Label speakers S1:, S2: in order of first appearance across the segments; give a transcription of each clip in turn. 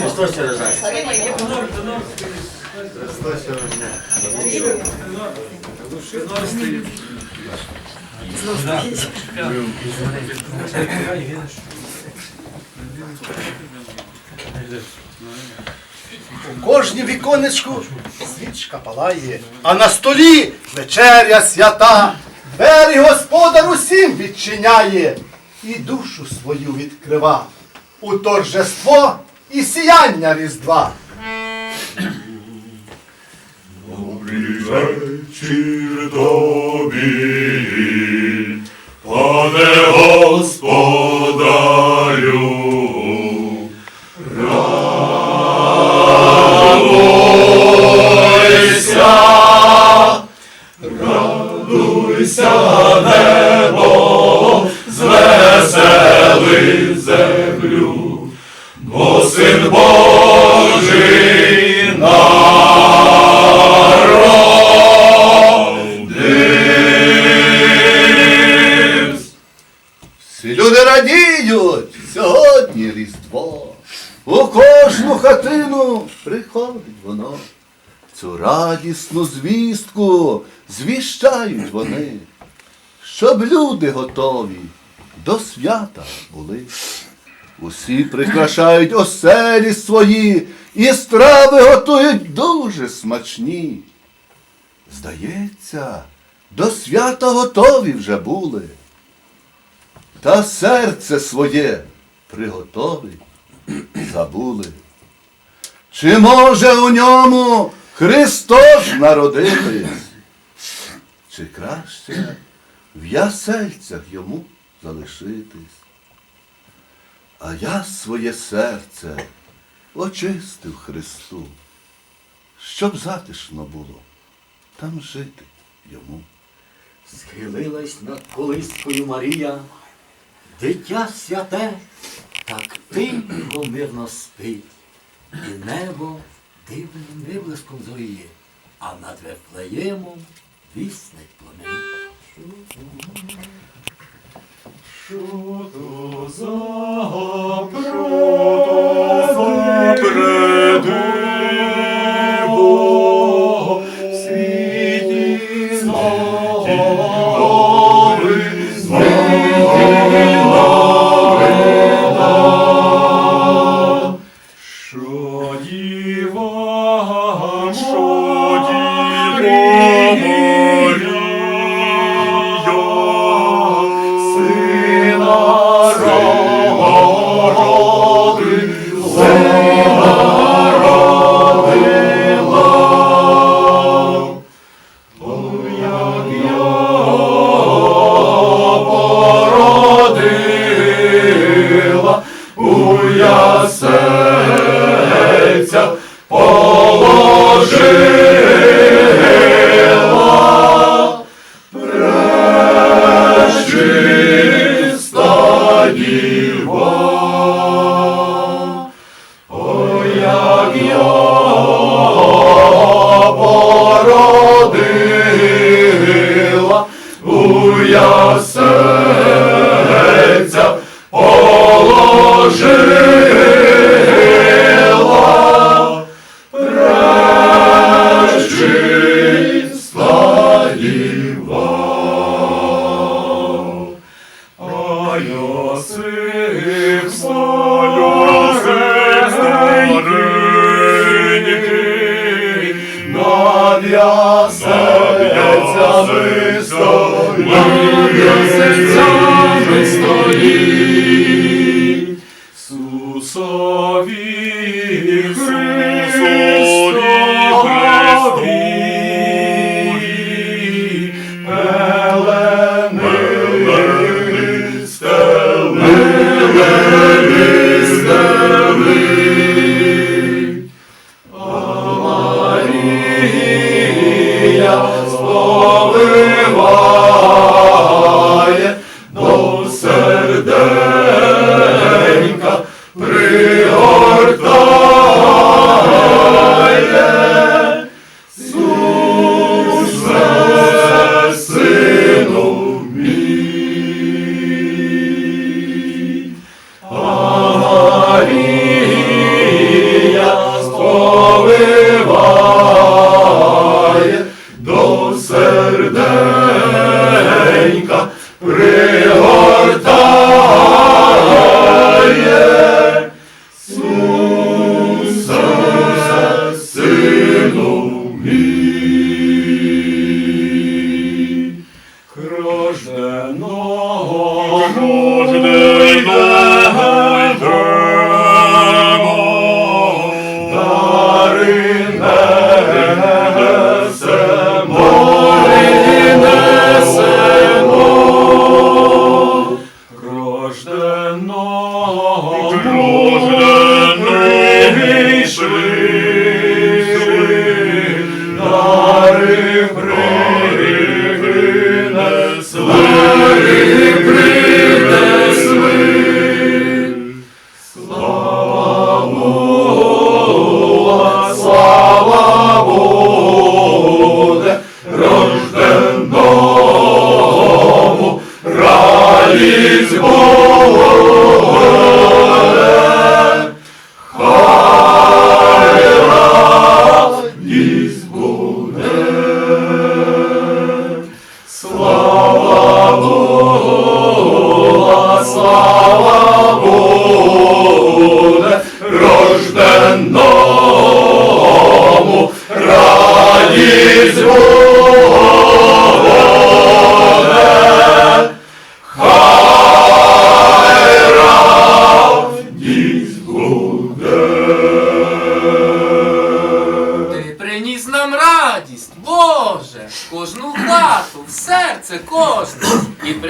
S1: Христос це.
S2: У кожній віконечку свічка палає, а на столі вечеря свята. Двері господар усім відчиняє і душу свою відкрива у торжество і сіяння Різдва.
S3: Добрий вечір тобі, пане господарю. Радуйся, небо, звесели землю, бо син Божий народився.
S2: Всі люди радіють сьогодні Різдво. У кожну хатину приходить воно. Цю радісну звістку звіщають вони, щоб люди готові до свята були. Усі прикрашають оселі свої і страви готують дуже смачні. Здається, до свята готові вже були та серце своє приготові забули. Чи може у ньому Христос народитись? Чи краще в ясельцях йому залишитись? А я своє серце очистив Христу, щоб затишно було там жити йому.
S4: Схилилась над колискою Марія, дитя святе, так тихо мирно спить, і небо дивним виблиском зоріє, а над Вифлеємом віснить пламень.
S3: Що то за предиво
S1: рожденого, рожденого. Lord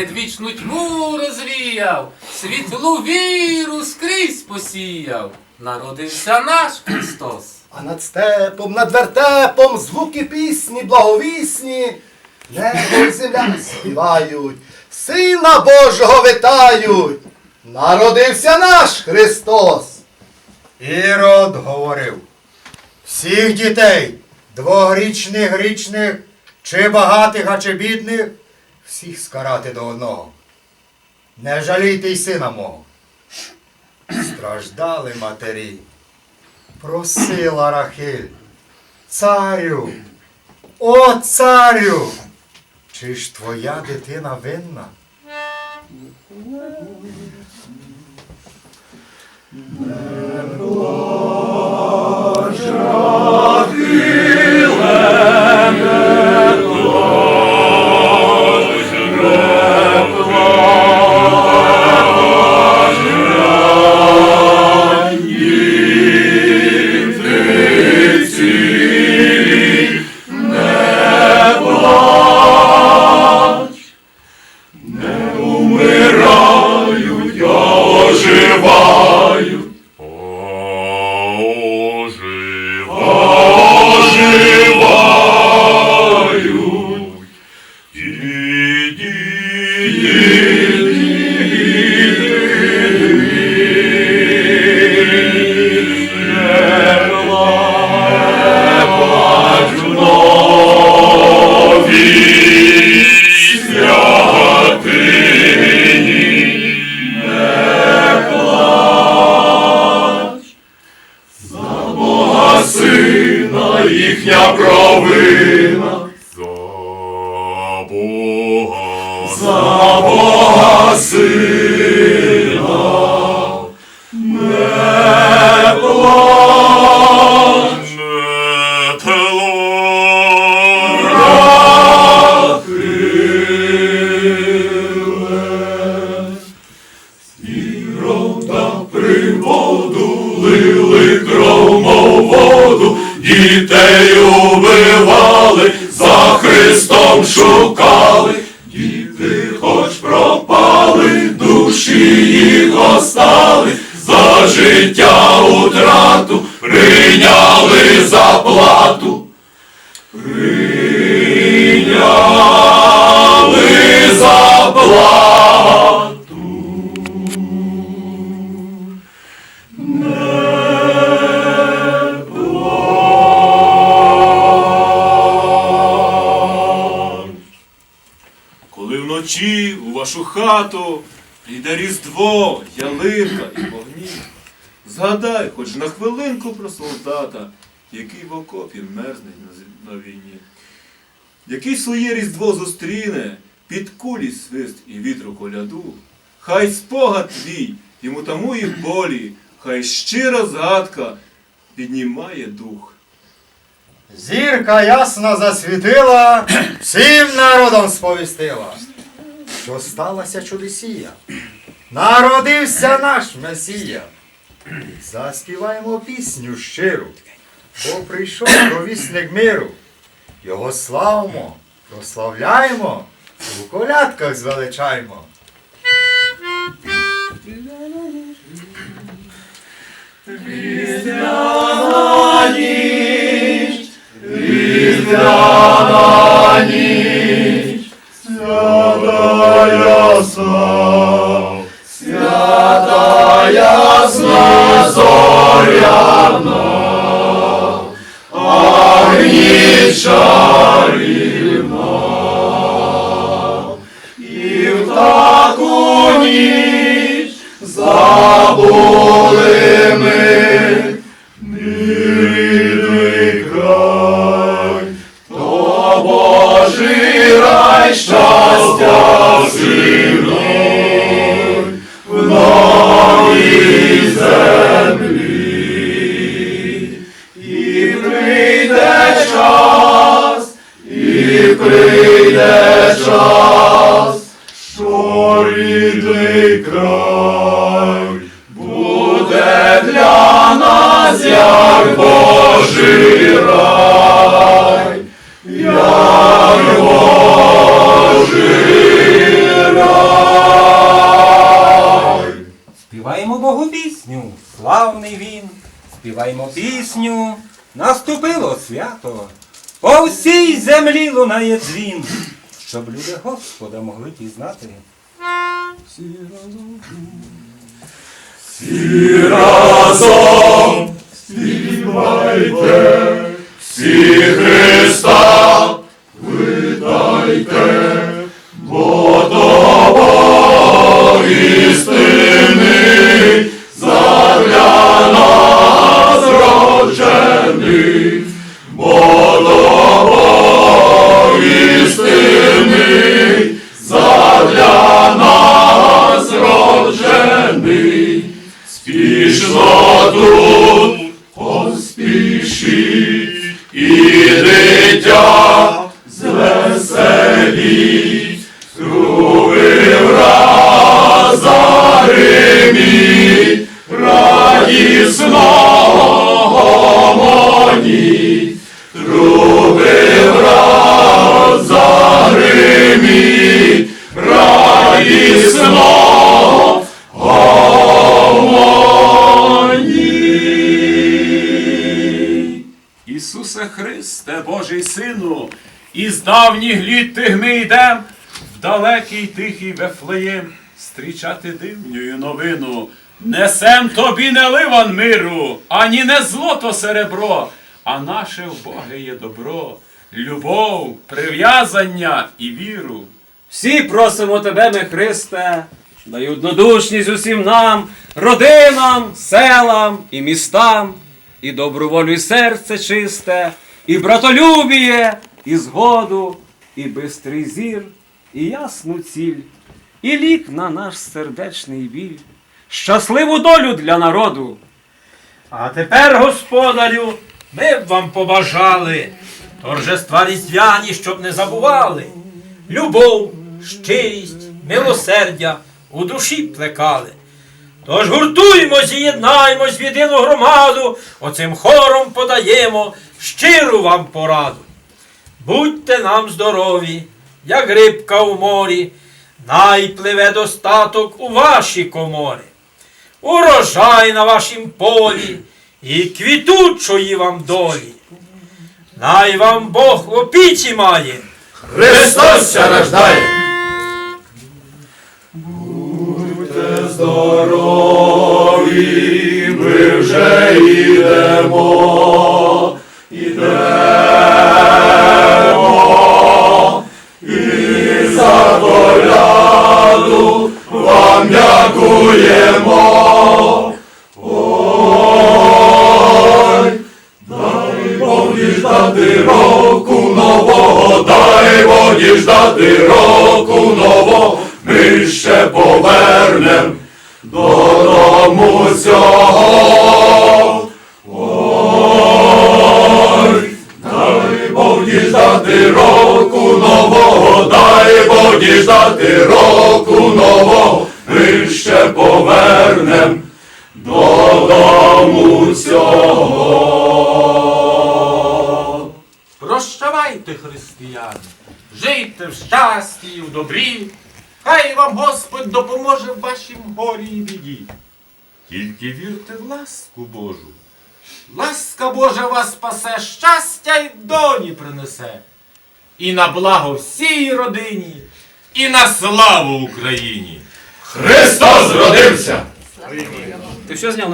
S1: предвічну тьму розвіяв, світлу віру скрізь посіяв. Народився наш Христос.
S2: А над степом, над вертепом звуки пісні благовісні, небо й земля співають, Сина Божого витають. Народився наш Христос.
S5: Ірод говорив, всіх дітей, двогрічних, грічних, чи багатих, а чи бідних, всіх скарати до одного. Не жалійте й сина мого. Страждали матері, просила Рахиль, царю, о царю, чи ж твоя дитина винна?
S3: Умирають, сина. Життя утрату прийняли заплату. Прийняли заплату.
S6: Коли вночі у вашу хату прийде Різдво, ялинка і вогні, згадай хоч на хвилинку про солдата, який в окопі мерзне на, війні, який своє Різдво зустріне під кулі свист і вітру коляду, хай спогад твій йому тамує болі, хай щира згадка піднімає дух.
S5: Зірка ясно засвітила, всім народом сповістила, що сталася чудесія. Народився наш Месія. Заспіваємо пісню щиру, бо прийшов провісник миру. Його славимо, прославляємо, у колядках звеличаємо.
S3: що Співаємо Богу пісню, славний він,
S7: співаємо пісню, наступило свято, по всій землі лунає дзвін, щоб люди Господа могли пізнати.
S3: Всі разом, всі разом співайте, всі Христа, видайте.
S6: Давніх літ тих ми йдем в далекий тихий Вефлеєм стрічати дивню новину. Несем тобі не ливан миру, ані не злото серебро, а наше в Боге є добро, любов, прив'язання і віру.
S8: Всі просимо тебе, ми Христе, дай однодушність усім нам, родинам, селам і містам, і добру волю і серце чисте, і братолюбіє, і згоду, і бистрий зір, і ясну ціль, і лік на наш сердечний біль, щасливу долю для народу.
S9: А тепер, господарю, ми б вам побажали торжества різдвяні, щоб не забували. Любов, щирість, милосердя у душі плекали. Тож гуртуємось і єднаємось в єдину громаду, оцим хором подаємо щиру вам пораду. Будьте нам здорові, як рибка у морі, найпливе достаток у ваші комори урожай на вашім полі і квітучої вам долі. Най вам Бог в опіці має.
S3: Христос ся рождає. Будьте здорові, ми вже йдемо, йдемо, за коляду вам дякуємо. Ой, дай Бог діждати року нового, дай Бог діждати року нового, ми ще повернем додому цього. Ой, дай Бог діждати року діждати року нового, ми ще повернем додому цього.
S1: Прощавайте, християни, жийте в щасті і в добрі, хай вам Господь допоможе в вашім горі і біді. Тільки вірте в ласку Божу. Ласка Божа вас спасе, щастя й доні принесе. І на благо всій родині, і на славу Україні.
S3: Христос родився!
S8: Ти все зняв?